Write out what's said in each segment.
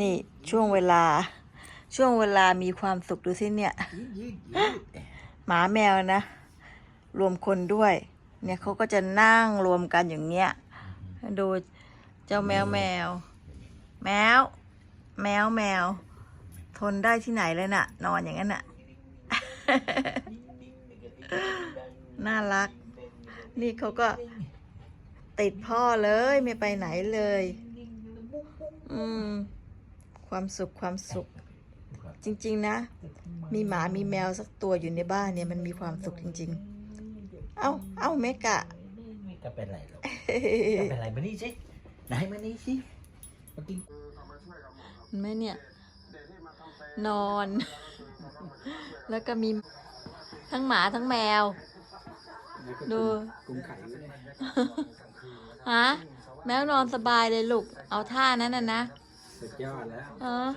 นี่ช่วงเวลา ช่วงเวลามีความสุขดูสิเนี่ย หมาแมวนะ รวมคนด้วย เนี่ยเขาก็จะนั่งรวมกันอย่างเงี้ยดูเจ้าแมวแมว แมว แมวแมว ทนได้ที่ไหนเลยน่ะ นอนอย่างนั้นน่ะ น่ารัก นี่เขาก็ติดพ่อเลยไม่ไปไหนเลย อืม ความสุขความสุข จริง ๆ นะ มีหมามีแมวสักตัวอยู่ในบ้านเนี่ยมันมีความสุขจริง ๆ เอ้าเอ้าเมกะไม่ก็เป็นไรหรอกก็เป็นไรมานี่สิไหนมานี่สิมากินเห็นไหมเนี่ย นอน แล้วก็มีทั้งหมาทั้งแมว ดูกุ้งไข่ด้วยเนี่ยฮะแมวนอนสบายเลยลูก เอาท่านั้นน่ะนะ สุดยอดแล้วเออ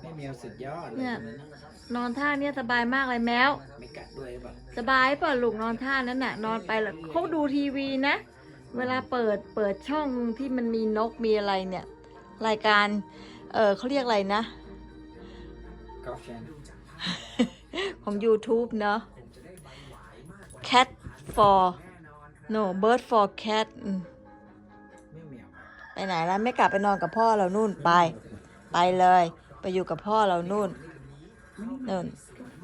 ไม่แมวสุดยอดเลยเนี่ยคนนั้นน่ะนอนท่าเนี้ยสบายมากเลยแมว ไม่กัดด้วยป่ะสบายเปล่ะลูกนอนท่านั้นน่ะ นอนไปแล้วเขาดูทีวีนะ เวลาเปิดเปิดช่องที่มันมีนกมีอะไรเนี่ย รายการ เออเขาเรียกอะไรนะ กอล์ฟแชนของ YouTube เนอะ cat for no bird for cat อืมไม่แมว ไปไหนแล้วไม่กลับไปนอนกับพ่อเรานู่นไป ไปเลย ไปอยู่กับพ่อเรานู่นนู่น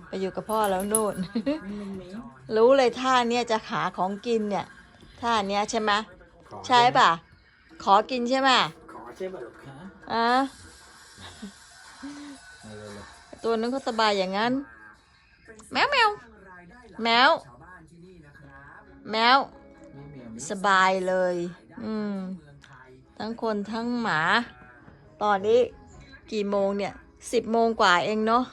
ไปอยู่กับพ่อเรานู่น รู้เลยท่าเนี้ยจะหาของกินเนี่ยท่าเนี้ยใช่ไหมขอใช่ป่ะ ขอกินใช่ไหมขอใช่ป่ะลูกค้าอะมาเลยเลยตัวนั้นก็สบายอย่างนั้น แมวแมวแมวแมวไม่แมวไม่สบายเลย อืม ทั้งคนทั้งหมา ตอนนี้กี่โมงเนี่ยสิบโมงกว่าเองเนาะ